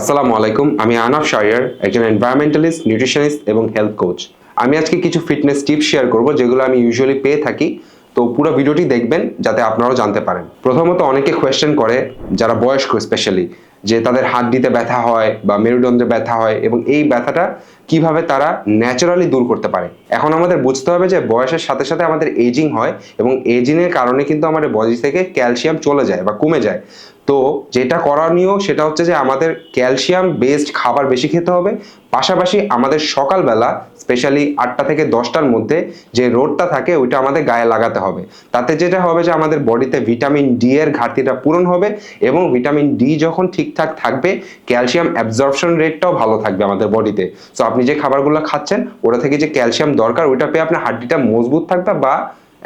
আসসালামু আলাইকুম, আমি আনাফ শারিয়ার একজন এনভায়রনমেন্টালিস্ট নিউট্রিশনিস্ট এবং হেলথ কোচ আমি আজকে কিছু ফিটনেস টিপস শেয়ার করব যেগুলো আমি ইউজুয়ালি পেয়ে থাকি। তো পুরো ভিডিওটি দেখবেন যাতে আপনারাও জানতে পারেন। প্রথমত অনেকে কোয়েশ্চেন করে, যারা বয়স্ক স্পেশালি যে তাদের হাড্ডিতে ব্যথা হয় বা মেরুদণ্ডে ব্যথা হয় এবং এই ব্যথাটা কীভাবে তারা ন্যাচারালি দূর করতে পারে। এখন আমাদের বুঝতে হবে যে বয়সের সাথে সাথে আমাদের এজিং হয় এবং এজিংয়ের কারণে কিন্তু আমাদের বডি থেকে ক্যালসিয়াম চলে যায় বা কমে যায়। তো যেটা করণীয় সেটা হচ্ছে যে আমাদের ক্যালসিয়াম বেসড খাবার বেশি খেতে হবে। পাশাপাশি আমাদের সকালবেলা স্পেশালি আটটা থেকে দশটার মধ্যে যে রোডটা থাকে, ওইটা আমাদের গায়ে লাগাতে হবে। তাতে যেটা হবে যে আমাদের বডিতে ভিটামিন ডি এর ঘাটতিটা পূরণ হবে এবং ভিটামিন ডি যখন ঠিকঠাক থাকবে ক্যালসিয়াম অ্যাবজর্পশন রেটটাও ভালো থাকবে আমাদের বডিতে। সো আপনি যে খাবারগুলো খাচ্ছেন, ওটা থেকে যে ক্যালসিয়াম দরকার, ওইটা পেয়ে আপনার হাড্ডিটা মজবুত থাকবে বা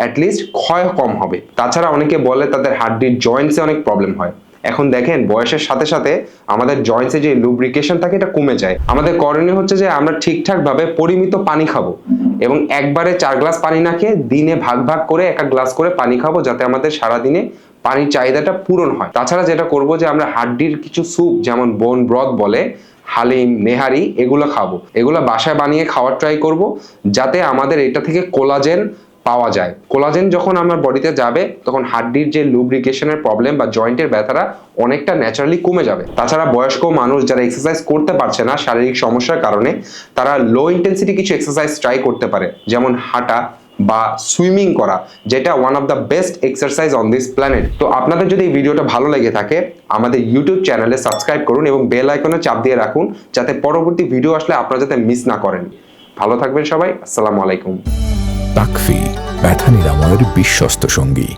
অ্যাটলিস্ট ক্ষয় কম হবে। তাছাড়া অনেকে বলে তাদের হাড্ডির জয়েন্টসে অনেক প্রবলেম হয়। এখন দেখেন, বয়সের সাথে সাথে আমাদের জয়েন্টসে যে লুব্রিকেশন থাকে, এটা কমে যায়। আমাদের করণীয় হচ্ছে যে আমরা ঠিকঠাক ভাবে পরিমিত পানি খাব এবং একবারে চার গ্লাস পানি না খেয়ে দিনে ভাগ ভাগ করে এক এক গ্লাস করে পানি খাব যাতে আমাদের সারা দিনে পানির চাহিদাটা পূরণ হয়। তাছাড়া যেটা করব যে আমরা হাড্ডির কিছু স্যুপ যেমন বোন ব্রথ বলে, হালিম নেহারি এগুলো খাব। এগুলো বাসায় বানিয়ে খাওয়ার ট্রাই করব যাতে আমাদের এটা থেকে কোলাজেন পাওয়া যায়। কোলাজেন যখন আমার বডিতে যাবে, তখন হাড্ডির যে লুব্রিকেশনের প্রবলেম বা জয়েন্টের ব্যথাটা অনেকটা ন্যাচারালি কমে যাবে। তাছাড়া বয়স্ক মানুষ যারা এক্সারসাইজ করতে পারছে না, শারীরিক সমস্যার কারণে, তারা লো ইন্টেন্সিটি কিছু এক্সারসাইজ ট্রাই করতে পারে। যেমন হাঁটা বা সুইমিং করা, যেটা one of the best exercise on this planet তো আপনাদের যদি এই ভিডিওটা ভালো লেগে থাকে, আমাদের ইউটিউব চ্যানেলে সাবস্ক্রাইব করুন এবং বেল আইকনে চাপ দিয়ে রাখুন, যাতে পরবর্তী ভিডিও আসলে আপনারা যাতে মিস না করেন। ভালো থাকবেন সবাই, আসসালামু আলাইকুম। তাকফি ব্যথা নিরাময়ের বিশ্বস্ত সঙ্গী।